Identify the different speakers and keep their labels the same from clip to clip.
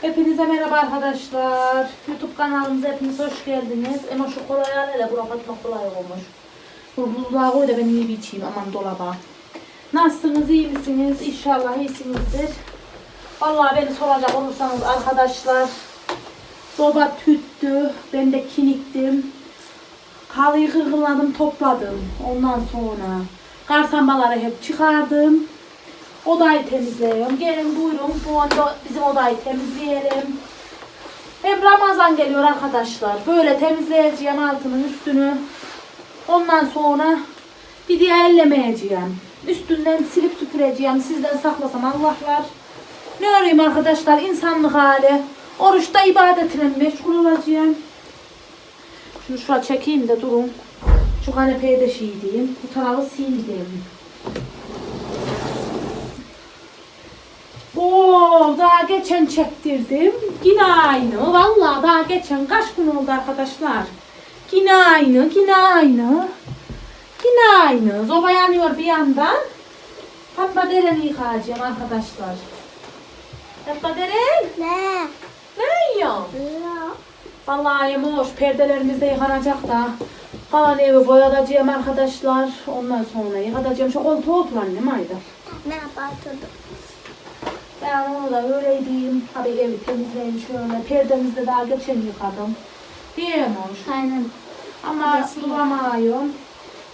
Speaker 1: Hepinize merhaba arkadaşlar. YouTube kanalımıza hepiniz hoş geldiniz. Ama şu kolay hele bura katmak kolay olmuş. Bu buzluğa ben iyi bir aman dolaba. Nasılsınız iyi misiniz? İnşallah iyisinizdir. Vallahi beni soracak olursanız arkadaşlar. Soba tüttü. Ben de kiniktim. Halıyı kırgınladım topladım. Ondan sonra karsambaları hep çıkardım. Odayı temizliyorum. Gelin buyurun bu anda bizim odayı temizleyelim. Hem Ramazan geliyor arkadaşlar. Böyle temizleyeceğim altının üstünü. Ondan sonra bir diye ellemeyeceğim. Üstünden silip süpüreceğim. Sizden saklasam Allah var. Ne arayayım arkadaşlar insanlık hali. Oruçta ibadetle meşgul olacağım. Şunu şuraya çekeyim de durun. Şu kanepeye de şey diyeyim. Bu tarafı sildim. Oo, daha geçen çektirdim. Yine aynı. Vallahi daha geçen kaç gün oldu arkadaşlar. Yine aynı, yine aynı. Yine aynı. Zoba yanıyor bir yandan. Fatma dereni yıkayacağım arkadaşlar. Fatma deren.
Speaker 2: Ne?
Speaker 1: Ne yiyor?
Speaker 2: Ya.
Speaker 1: Vallahi yemoş perdelerimiz de yıkanacak da. Kalan evi boyatacağım arkadaşlar. Ondan sonra yıkatacağım. Şu koltuğa otur annem haydi.
Speaker 2: Ne yapardın?
Speaker 1: Ben onu da öyle diyeyim. Tabii evi temizleyin şöyle. Perdemizi de daha geçen yıkadım. Diyemoş.
Speaker 2: Aynen.
Speaker 1: Ama
Speaker 2: Burası
Speaker 1: duramıyorum.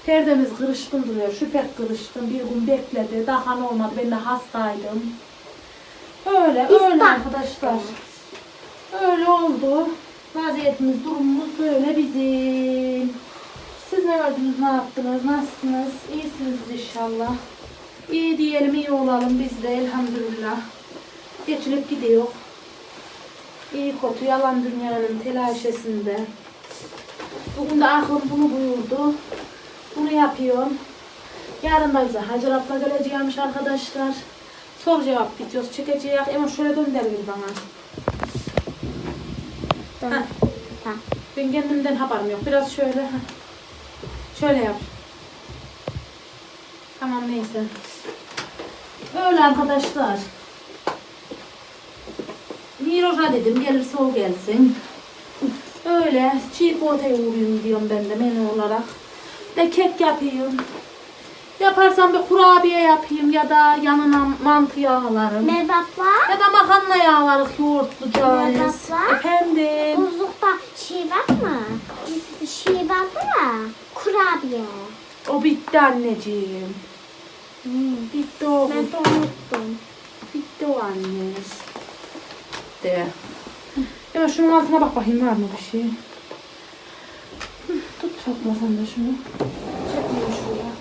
Speaker 1: Perdemiz kırışkın duruyor. Şu pek kırışkın. Bir gün bekledi. Daha ne olmadı. Ben de hastaydım. Öyle, öyle
Speaker 2: İspat.
Speaker 1: arkadaşlar. Öyle oldu. Vaziyetimiz, durumumuz böyle bizim. Siz ne gördünüz, ne yaptınız, nasılsınız? İyisiniz inşallah. İyi diyelim, iyi olalım biz de elhamdülillah. Geçilip gidiyor. İyi kötü yalan dünyanın telaşesinde. Bugün de aklım bunu buyurdu. Bunu yapıyorum. Yarın da bize Hacer abla geleceğimiş arkadaşlar. Soru cevap videosu çekeceğiz. Ama şöyle dönder bir bana. Ha. Ben kendimden haberim yok. Biraz şöyle. heh. Şöyle yap. Tamam neyse. Böyle arkadaşlar. Miroş'a dedim gelirse o gelsin. Öyle çiğ poğaçaya uğrayayım diyorum ben de menü olarak. Ve kek yapayım. Yaparsam bir kurabiye yapayım ya da yanına mantı yağlarım.
Speaker 2: Mevap var.
Speaker 1: Ya da makarna yağlarız yoğurtlu cariz.
Speaker 2: Mevap var.
Speaker 1: Efendim.
Speaker 2: Buzlukta şey var mı? Şey vardı ya. Kurabiye.
Speaker 1: O bitti anneciğim.
Speaker 2: Hmm.
Speaker 1: Bitti o.
Speaker 2: Ben de unuttum.
Speaker 1: Bitti o anne. De. Ya şunun altına bak bakayım var mı bir şey. Hı, Tut Fatma sen de şunu. Çekmiyor şuraya.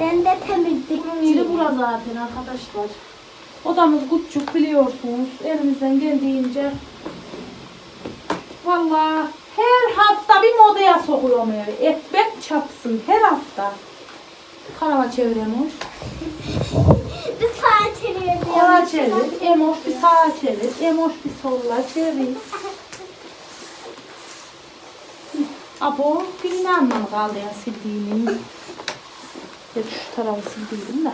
Speaker 2: Ben de.
Speaker 1: Bunun yeri bura zaten arkadaşlar. Odamız küçük biliyorsunuz. Elimizden geldiğince. Vallahi her hafta bir modaya sokuyorum evi. Ekmek çapsın her hafta. Kanala çeviriyormuş.
Speaker 2: Bir
Speaker 1: Sola çevir, emoş bir sağa çevir, emoş bir sola çevir. Abo, bilmem mi kaldı ya sildiğini. Ya şu tarafı sildiydim de.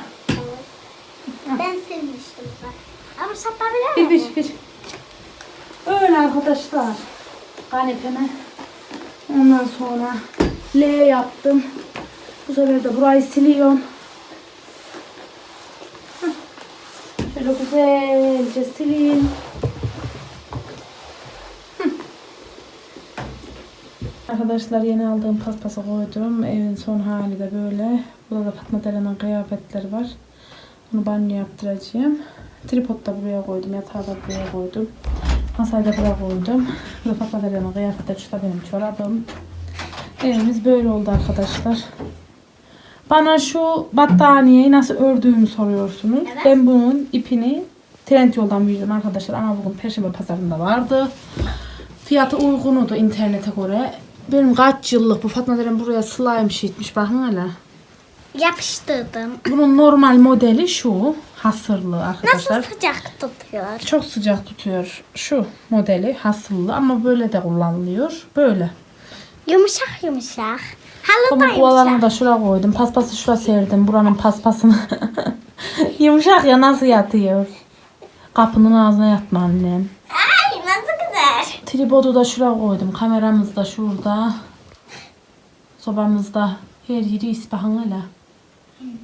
Speaker 2: Ben sevmiştim bak. Ama satabilir
Speaker 1: Bir,
Speaker 2: miyim?
Speaker 1: bir, bir. Öyle arkadaşlar. Kanepeme. Ondan sonra L yaptım. Bu sefer de burayı siliyorum. Şöyle güzelce sileyim. Arkadaşlar yeni aldığım paspası koydum. Evin son hali de böyle. Burada da Fatma Deren'in kıyafetleri var. Bunu banyo yaptıracağım. Tripod da buraya koydum. Yatağı da buraya koydum. Masayı da buraya koydum. Burada Fatma Deren'in kıyafetleri. Şu da benim çorabım. Evimiz böyle oldu arkadaşlar. Bana şu battaniyeyi nasıl ördüğümü soruyorsunuz.
Speaker 2: Evet.
Speaker 1: Ben bunun ipini Trendyol'dan bildim arkadaşlar ama bugün Perşembe pazarında vardı. Fiyatı uygunudu internete göre. Benim kaç yıllık bu Fatma Deren buraya slime sheetmiş bakın hele.
Speaker 2: Yapıştırdım.
Speaker 1: Bunun normal modeli şu. Hasırlı arkadaşlar.
Speaker 2: Nasıl sıcak tutuyor?
Speaker 1: Çok sıcak tutuyor. Şu modeli hasırlı ama böyle de kullanılıyor. Böyle.
Speaker 2: Yumuşak yumuşak. Halı da
Speaker 1: Bunun kovalarını
Speaker 2: yumuşak.
Speaker 1: da şuraya koydum. Paspası şuraya serdim. Buranın paspasını. Yumuşak ya nasıl yatıyor? Kapının ağzına yatma annem.
Speaker 2: Ay nasıl güzel.
Speaker 1: Tripodu da şuraya koydum. Kameramız da şurada. Sobamızda her yeri ispahan hala.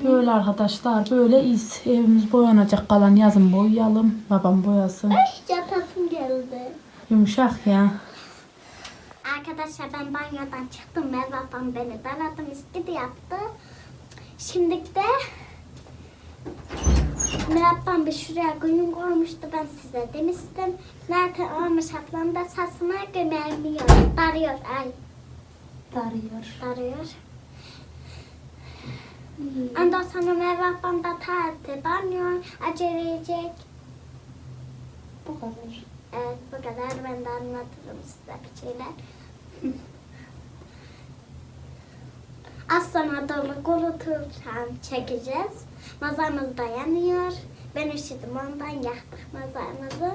Speaker 1: Böyle arkadaşlar böyle iz. Evimiz boyanacak kalan yazın boyayalım. Babam boyasın.
Speaker 2: Ay yatasım geldi.
Speaker 1: Yumuşak ya.
Speaker 2: Arkadaşlar ben banyodan çıktım. Merve beni daradım. İskidi yaptı. Şimdi de Merve ablam bir şuraya günün koymuştu. Ben size demiştim. Zaten olmuş ablam da sasına gömermiyor. Darıyor. Ay
Speaker 1: Darıyor.
Speaker 2: darıyor. Ondan sonra Merve ablam da tatil banyo aceleyecek.
Speaker 1: Bu kadar.
Speaker 2: Evet bu kadar. Ben de anlatırım size bir şeyler. Az sonra dolu kuruturken çekeceğiz. Mazamız da yanıyor. Ben üşüdüm ondan yaktık mazamızı.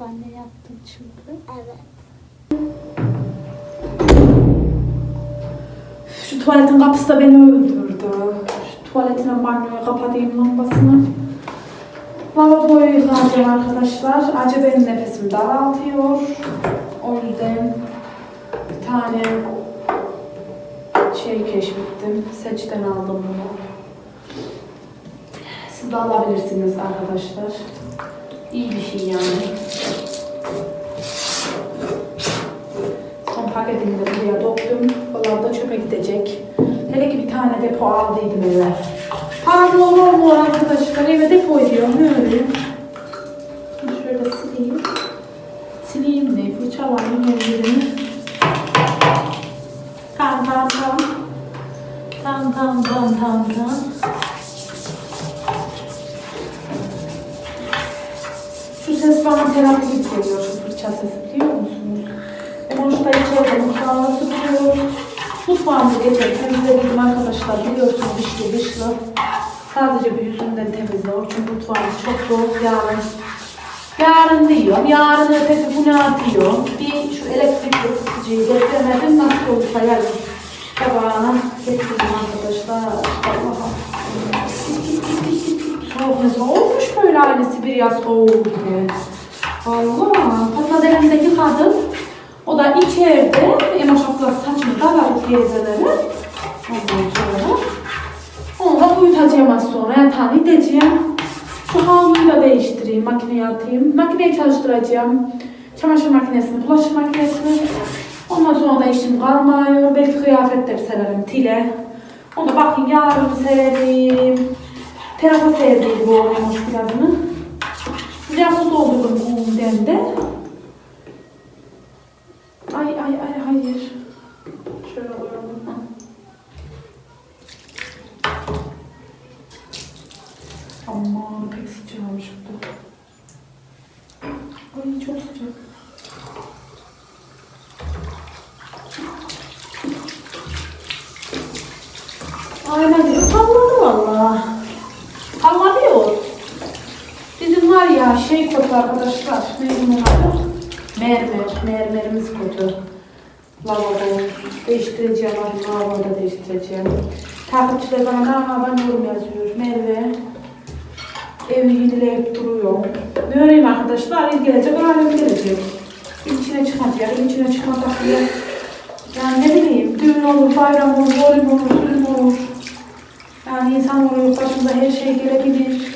Speaker 1: Anne yaptım çünkü.
Speaker 2: Evet.
Speaker 1: Şu tuvaletin kapısı da beni öldürdü. Şu tuvaletine banyoyu kapatayım lambasını. Lavaboyu yıkayacağım arkadaşlar. Acı benim nefesim daraltıyor. O yüzden tane şey keşfettim. Seçten aldım bunu. Siz de alabilirsiniz arkadaşlar. İyi bir şey yani. Son paketini de buraya döktüm. Onlar da çöpe gidecek. Hele ki bir tane depo aldıydım eve. Param olur mu arkadaşlar? Eve depo ediyorum. Ne öyle? Şöyle sileyim. Sileyim de fırçalayayım ellerimi. Tam tam tam. Tam tam tam tam. Şu ses bana terapi gibi geliyor şu fırça sesi biliyor musunuz? Emoş da içeride mutfağına süpürüyor. Mutfağımı geçer temizledim arkadaşlar biliyorsunuz dışlı dışlı. Sadece bir yüzünden temizliyor çünkü mutfağımız çok soğuk yarın. Yarın diyorum, yarın ötesi bunu atıyor. Bir şu elektrikli ısıtıcıyı getiremedim nasıl olursa yarın tabağına getirdim arkadaşlar. Allah'ım. Soğuk ne soğukmuş böyle aynı Sibirya soğuğu gibi. Allah. Fatma Deren'deki kadın o da içeride Emoş abla saçını daradı teyzeleri. Ondan sonra onu da uyutacağım az sonra yatağını gideceğim. Şu havluyu da değiştireyim, makineye atayım. Makineyi çalıştıracağım. Çamaşır makinesini, bulaşık makinesini. Ondan sonra da işim kalmıyor. Belki kıyafetleri sererim, tile. Onu bakayım yarın sererim. Terasa sevdiğim bu olmuş birazını. Biraz su doldurdum bu demde. Ay ay ay hayır. Şöyle koyalım. Aman pek sıcakmış bu. Ay çok sıcak. Ay hadi salladı valla. Sallanıyor. Bizim var ya şey kötü arkadaşlar. Ne bunun adı? Mermer. Mermerimiz kötü. Lavabo. Değiştireceğim. Artık lavaboyu da değiştireceğim. Takipçiler bana narmadan yorum yazıyor. Merve. Evi yenileyip duruyor. Ne öreyim arkadaşlar? İl gelecek, alem gelecek. İçine çıkacak, içine çıkacak diye. Yani ne bileyim, düğün olur, bayram olur, olim olur, olur. Yani insan oluyor, başımıza her şey gelebilir.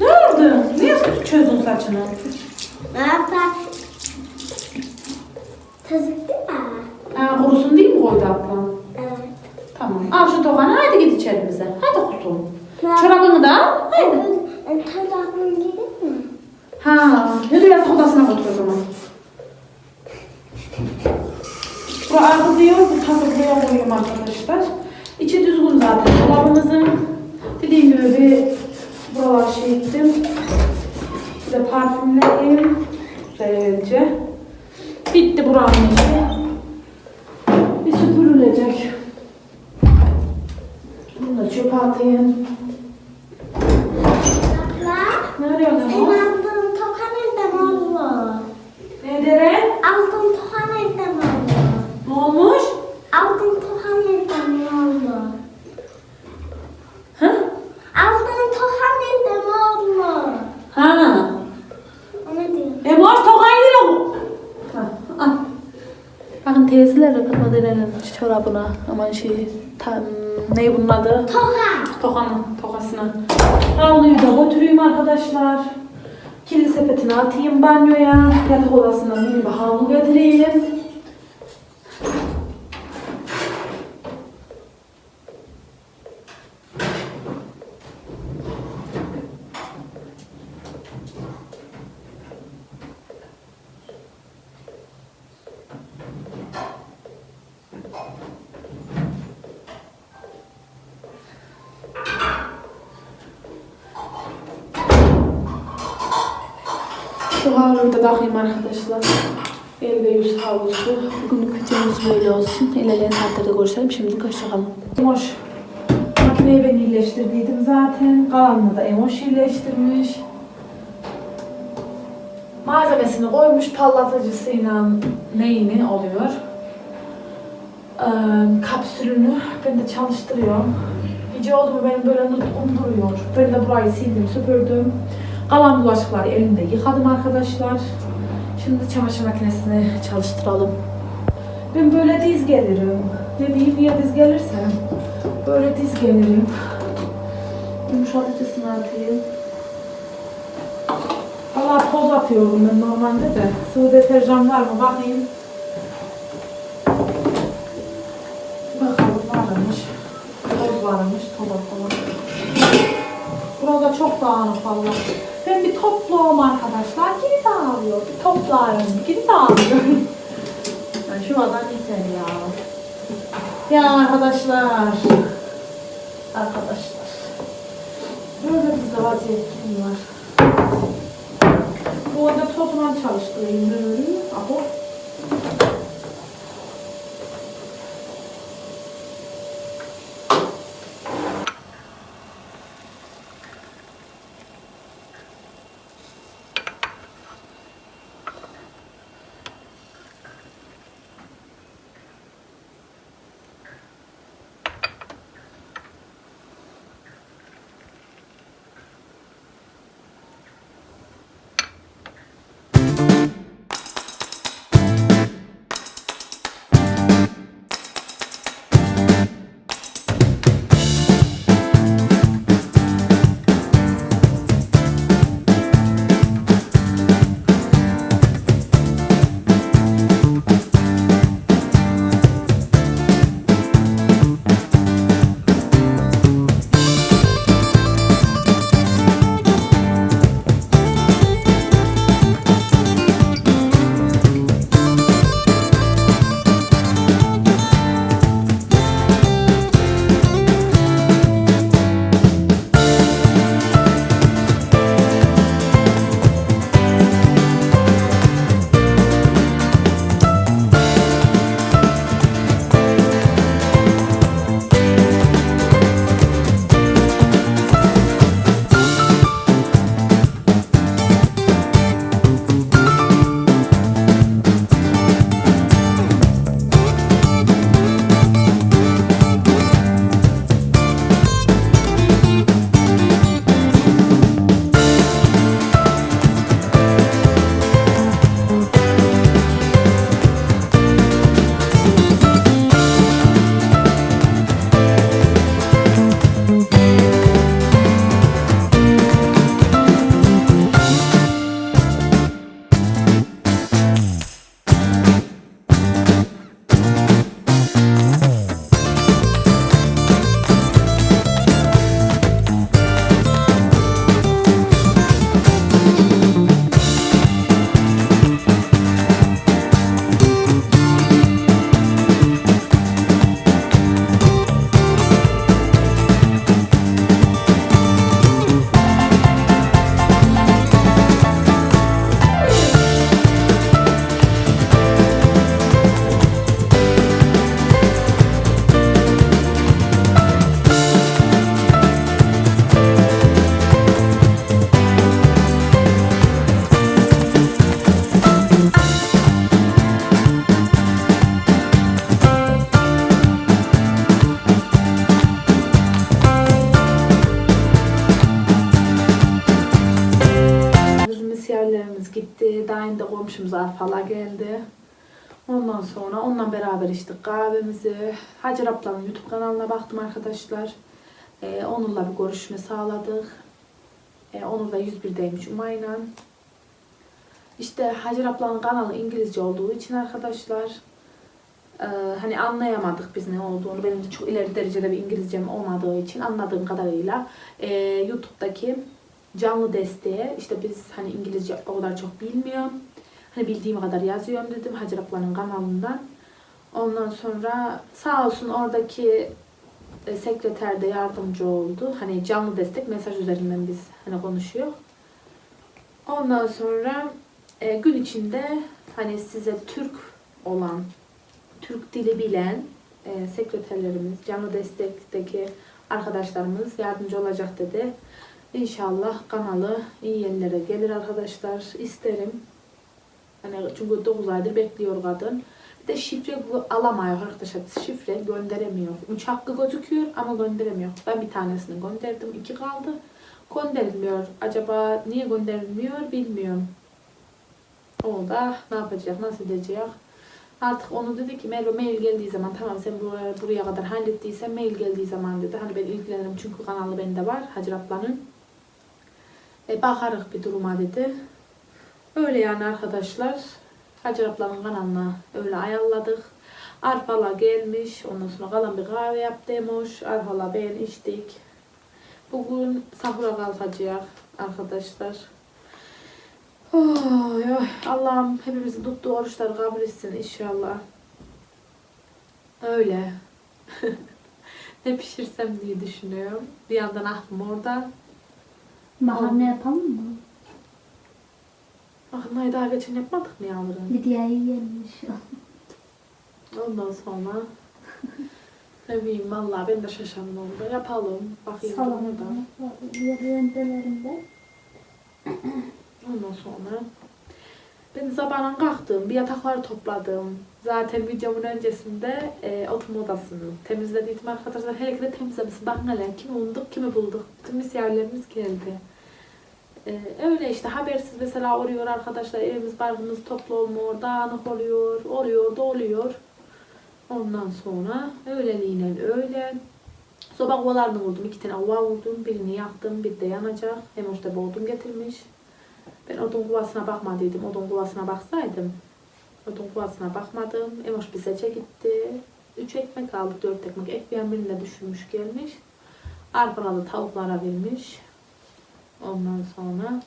Speaker 1: Ne oldu? Niye çözdün saçını?
Speaker 2: Ne yapar? Tazık değil mi?
Speaker 1: Ha, kurusun değil mi koydu ablam?
Speaker 2: Evet.
Speaker 1: Tamam. Al şu tokanı, hadi git içerimize. Hadi kuzum.
Speaker 2: Ne-
Speaker 1: Çorabını da al, hadi.
Speaker 2: Tazakın gidin mi?
Speaker 1: Ha, yürü yatak odasına götür o zaman. Bu argılıyor, bu tazıklıyor koyuyorum arkadaşlar. İçi düzgün zaten dolabımızın. Dediğim gibi bir buralar şey ettim. Bir de parfümleyeyim. Güzelce. Bitti buranın işi. Bir süpürülecek. Bunu da çöpe atayım. Çorabına aman şey tam ne bunun adı?
Speaker 2: Toka.
Speaker 1: Tokanın tokasına. Havluyu da götüreyim arkadaşlar. Kirli sepetine atayım banyoya. Yatak odasından yeni bir havlu getireyim. Şu havluyu da takayım arkadaşlar. El ve yüz havlusu. Bugünlük videomuz böyle olsun. İlerleyen saatlerde görüşelim. Şimdilik hoşçakalın. Emoş. Makineyi ben iyileştirdiydim zaten. Kalanını da Emoş iyileştirmiş. Malzemesini koymuş parlatıcısıyla neyini oluyor. Ee, kapsülünü ben de çalıştırıyorum. Gece oldu mu benim böyle nutkum duruyor. Ben de burayı sildim, süpürdüm. Kalan bulaşıkları elimde yıkadım arkadaşlar. Şimdi çamaşır makinesini çalıştıralım. Ben böyle diz gelirim. Ne diyeyim ya diz gelirsem. Böyle diz gelirim. Yumuşatıcısını atayım. Valla toz atıyorum ben normalde de. Sıvı deterjan var mı bakayım. Bakalım varmış. Toz varmış. Toz atalım. Burada çok dağınık valla. Ben bir topluyorum arkadaşlar. Geri dağılıyor. Bir toplarım. Geri dağılıyor. yani şu adam yeter ya. Ya arkadaşlar. Arkadaşlar. Böyle bizde vaziyetim var. Bu arada toplan çalıştırayım böyle. Apo. Arfal'a geldi. Ondan sonra onunla beraber içtik kahvemizi. Hacer ablanın YouTube kanalına baktım arkadaşlar. Ee, onunla bir görüşme sağladık. Ee, Onur da 101'deymiş Umay'la. İşte Hacer ablanın kanalı İngilizce olduğu için arkadaşlar e, hani anlayamadık biz ne olduğunu. Benim de çok ileri derecede bir İngilizcem olmadığı için anladığım kadarıyla e, YouTube'daki canlı desteğe işte biz hani İngilizce o kadar çok bilmiyorum. Hani bildiğim kadar yazıyorum dedim Hacer ablanın kanalından. Ondan sonra sağ olsun oradaki e, sekreter de yardımcı oldu. Hani canlı destek mesaj üzerinden biz hani konuşuyor. Ondan sonra e, gün içinde hani size Türk olan, Türk dili bilen e, sekreterlerimiz, canlı destekteki arkadaşlarımız yardımcı olacak dedi. İnşallah kanalı iyi yerlere gelir arkadaşlar. isterim. Hani çünkü 9 aydır bekliyor kadın. Bir de şifre alamıyor arkadaşlar. Şifre gönderemiyor. Üç hakkı gözüküyor ama gönderemiyor. Ben bir tanesini gönderdim. iki kaldı. Gönderilmiyor. Acaba niye gönderilmiyor bilmiyorum. O da ne yapacak, nasıl edecek? Artık onu dedi ki Merve mail geldiği zaman tamam sen buraya, buraya kadar hallettiysen mail geldiği zaman dedi. Hani ben ilgilenirim çünkü kanalı bende var Hacer ablanın. E, bakarız bir duruma dedi. Öyle yani arkadaşlar. Hacer ablanın kanalına öyle ayarladık. Arfala gelmiş. Ondan sonra kalan bir kahve yaptıymış. Arfala ben içtik. Bugün sahura kalkacak arkadaşlar. Oy, oy. Allah'ım hepimizin tuttuğu oruçları kabul etsin inşallah. Öyle. ne pişirsem diye düşünüyorum. Bir yandan aklım orada.
Speaker 2: Makarna yapalım mı?
Speaker 1: Makarnayı daha geçen yapmadık mı yavrum?
Speaker 2: Lidya'yı yemiş.
Speaker 1: Ondan sonra ne bileyim valla ben de şaşırdım oldu. Yapalım. Bakayım
Speaker 2: Salam
Speaker 1: da.
Speaker 2: rendelerinde.
Speaker 1: Ondan sonra ben sabahdan kalktım. Bir yatakları topladım. Zaten videomun öncesinde e, oturma odasını temizlediydim arkadaşlar. Hele ki de temizlemişim. Bakın hele kimi bulduk kimi bulduk. Bütün misafirlerimiz geldi. E, öyle işte habersiz mesela oluyor arkadaşlar. Evimiz barkımız toplu olmuyor. Dağınık oluyor. Oluyor da oluyor. Ondan sonra öyleliğine öyle. Soba kovalarını vurdum. iki tane ova vurdum. Birini yaktım. Bir de yanacak. Hem işte odun getirmiş. Ben odun kovasına bakmadıydım. Odun kovasına baksaydım. Odun kovasına bakmadım. Emoş bize gitti. Üç ekmek aldık. Dört ekmek. Ekmeğin birine düşürmüş gelmiş. Arpaladı tavuklara vermiş. Ondan sonra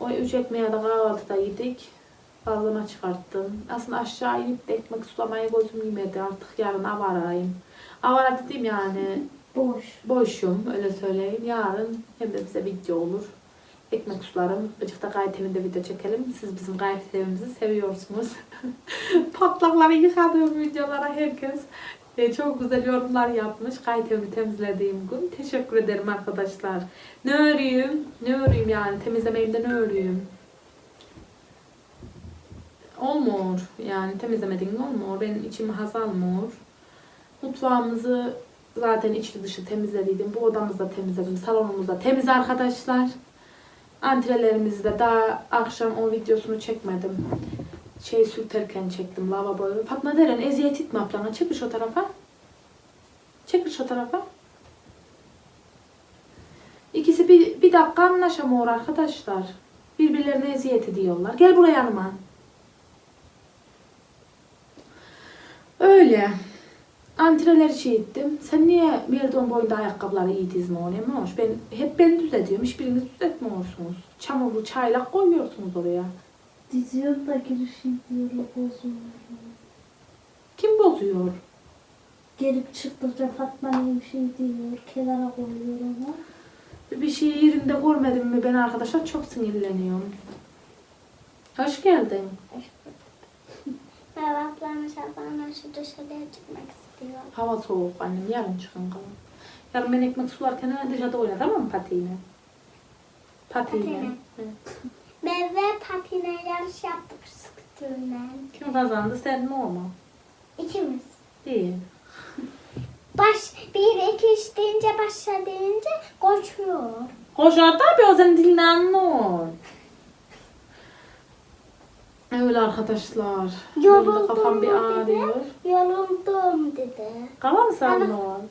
Speaker 1: o üç ekmeği de kahvaltıda yedik. Fazlama çıkarttım. Aslında aşağı inip de ekmek sulamaya gözüm yemedi. Artık yarın avarayım. Avara dediğim yani
Speaker 2: Boş.
Speaker 1: boşum öyle söyleyeyim. Yarın hem de bize video olur. Ekmek sularım. Icıkta gayet evinde video çekelim. Siz bizim gayet evimizi seviyorsunuz. Patlakları yıkadığım videolara herkes e, çok güzel yorumlar yapmış. Gayet evimi temizlediğim gün. Teşekkür ederim arkadaşlar. Ne öreyim? Ne öreyim yani? Temizlemeyimde ne öreyim? Olmuyor. Yani temizlemediğin olmuyor. Benim içim haz almıyor. Mutfağımızı zaten içli dışı temizlediydim. Bu odamızı da temizledim. Salonumuz da temiz arkadaşlar. Antrelerimizi de daha akşam o videosunu çekmedim. Şey sürterken çektim lavaboyu. Fatma Deren eziyet etme ablana. Çekil şu tarafa. Çekil şu tarafa. İkisi bir, bir dakika anlaşamıyor arkadaşlar. Birbirlerine eziyet ediyorlar. Gel buraya yanıma. Öyle. Antreleri şey ettim. Sen niye Merdon boyunda ayakkabıları iyi dizmiyorsun? Ben hep ben düz ediyorum. Hiçbiriniz düzeltmiyorsunuz. Çamurlu çaylak koyuyorsunuz oraya.
Speaker 2: Diziyor da girişi diyor bozuyor.
Speaker 1: Kim bozuyor?
Speaker 2: Gelip çıktıkça Fatma bir şey diyor. Kenara koyuyor onu.
Speaker 1: Bir şey yerinde görmedim mi ben arkadaşlar çok sinirleniyorum. Hoş geldin.
Speaker 2: Ben ablamın şabana şu dışarıya çıkmak istiyor.
Speaker 1: Hava soğuk annem yarın çıkın kalın. Yarın ben ekmek sularken dışarıda oyna tamam mı patiyle? Patiyle.
Speaker 2: Patiyle.
Speaker 1: Evet.
Speaker 2: Ben ve patine yarış yaptık sıktığımdan.
Speaker 1: Kim kazandı sen mi o mu?
Speaker 2: İkimiz.
Speaker 1: Değil.
Speaker 2: Baş, bir, iki, üç deyince başla deyince koşuyor.
Speaker 1: Koşar tabii o senin dilini anlıyor. Öyle arkadaşlar.
Speaker 2: Yoruldum
Speaker 1: Böyle Kafam bir
Speaker 2: dedi.
Speaker 1: ağrıyor.
Speaker 2: Yoruldum dedi.
Speaker 1: Kafa mı oğlan?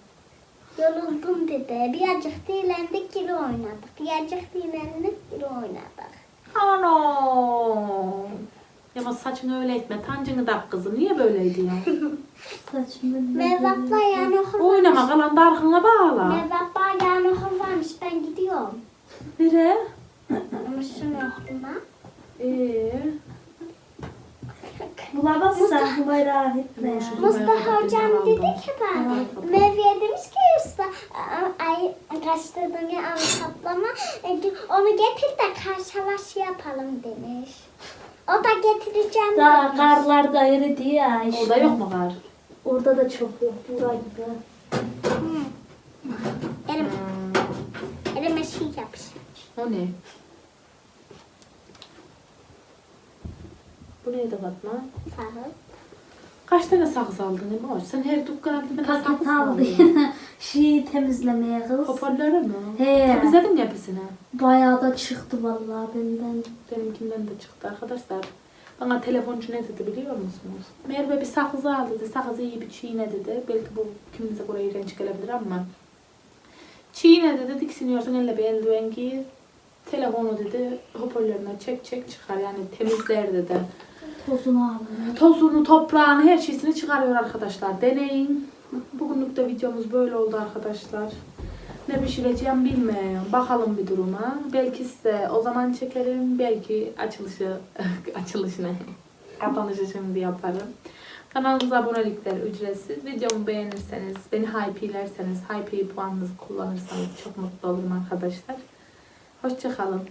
Speaker 2: Yoruldum dedi. Birazcık dinlendik geri oynadık. Birazcık dinlendik geri oynadık.
Speaker 1: Anam. Ya saçını öyle etme. Tancını tak kızım. Niye böyleydi ya?
Speaker 3: Saçımı
Speaker 2: Mevlap'la yani okul
Speaker 1: Oynama kalan da arkana bağla.
Speaker 2: Mevlap'la yani okul varmış. Ben gidiyorum.
Speaker 1: Nereye?
Speaker 2: Müşün okuluna.
Speaker 1: Ee,
Speaker 3: Bulamazsan bayrağı etme.
Speaker 1: Mustafa
Speaker 2: hocam
Speaker 1: da
Speaker 2: dedi ki bana. Mevviye demiş ki usta ay kaçtırdın ya anlatlama. Onu getir de karşılaşı yapalım demiş. O da getireceğim
Speaker 3: Daha
Speaker 2: demiş.
Speaker 3: karlar da eridi ya işte.
Speaker 1: Orada yok mu kar?
Speaker 3: Orada da çok yok. Bura gibi.
Speaker 2: Hı. Elim,
Speaker 1: Hmm,
Speaker 2: elime şey yapış.
Speaker 1: o ne? Bu neydi Fatma?
Speaker 2: Sarı.
Speaker 1: Kaç tane sakız aldın Emoş? Sen her dükkana bir tane sakız
Speaker 3: Paket
Speaker 1: mı
Speaker 3: aldı.
Speaker 1: aldın?
Speaker 3: Şeyi temizlemeye kız.
Speaker 1: Hoparlörü mü?
Speaker 3: He.
Speaker 1: Temizledin mi hepsini?
Speaker 3: Bayağı da çıktı vallahi benden.
Speaker 1: Benimkinden de çıktı arkadaşlar. Bana telefoncu ne dedi biliyor musunuz? Merve bir sakız al dedi. Sakızı iyi bir çiğne dedi. Belki bu kimimize buraya iğrenç gelebilir ama. Çiğne dedi. Diksiniyorsun elle bir eldiven giy. Telefonu dedi. Hoparlörüne çek çek çıkar. Yani temizler dedi.
Speaker 3: Tozunu aldı.
Speaker 1: Tozunu, toprağını, her şeysini çıkarıyor arkadaşlar. Deneyin. Bugünlük de videomuz böyle oldu arkadaşlar. Ne pişireceğim bilmiyorum. Bakalım bir duruma. Belki size o zaman çekerim. Belki açılışı, açılışı ne? Kapanışı şimdi yaparım. Kanalımıza abonelikler ücretsiz. Videomu beğenirseniz, beni hype'lerseniz, hype puanınızı kullanırsanız çok mutlu olurum arkadaşlar. Hoşçakalın.